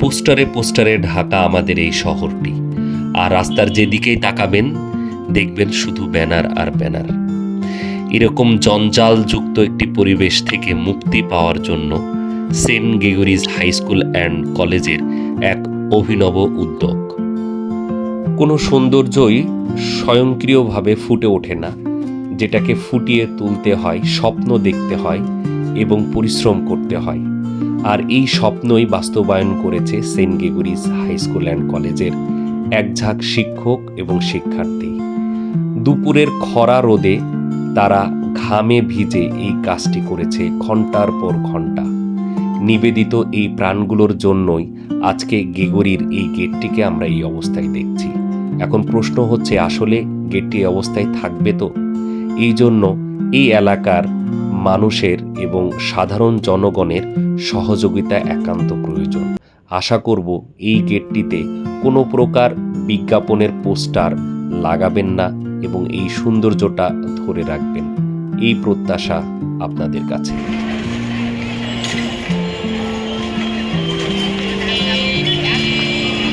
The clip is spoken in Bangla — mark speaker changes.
Speaker 1: পোস্টারে পোস্টারে ঢাকা আমাদের এই শহরটি। আর রাস্তার যেদিকেই তাকাবেন, দেখবেন শুধু ব্যানার আর ব্যানার। এরকম জঞ্জালযুক্ত একটি পরিবেশ থেকে মুক্তি পাওয়ার জন্য Saint Gregory's high school and কলেজের এক অভিনব উদ্যোগ। কোনো সৌন্দর্যই স্বয়ংক্রিয়ভাবে ফুটে ওঠে না, যেটাকে ফুটিয়ে তুলতে হয়, স্বপ্ন দেখতে হয় এবং পরিশ্রম করতে হয়। আর এই স্বপ্নই বাস্তবায়ন করেছে Saint Gregory's high school and কলেজের এক ঝাঁক শিক্ষক এবং শিক্ষার্থী। দুপুরের খরা রোদে তারা ঘামে ভিজে এই কাজটি করেছে ঘণ্টার পর ঘণ্টা নিবেদিত এই প্রাণগুলোর জন্যই আজকে গেগরির এই গেটটিকে আমরা এই অবস্থায় দেখছি। এখন প্রশ্ন হচ্ছে, আসলে গেটটি অবস্থায় থাকবে তো? এই জন্য এই এলাকার মানুষের এবং সাধারণ জনগণের সহযোগিতা একান্ত প্রয়োজন। আশা করব এই গেটটিতে কোনো প্রকার বিজ্ঞাপনের পোস্টার লাগাবেন না এবং এই সৌন্দর্যটা ধরে রাখবেন। এই প্রত্যাশা আপনাদের কাছে।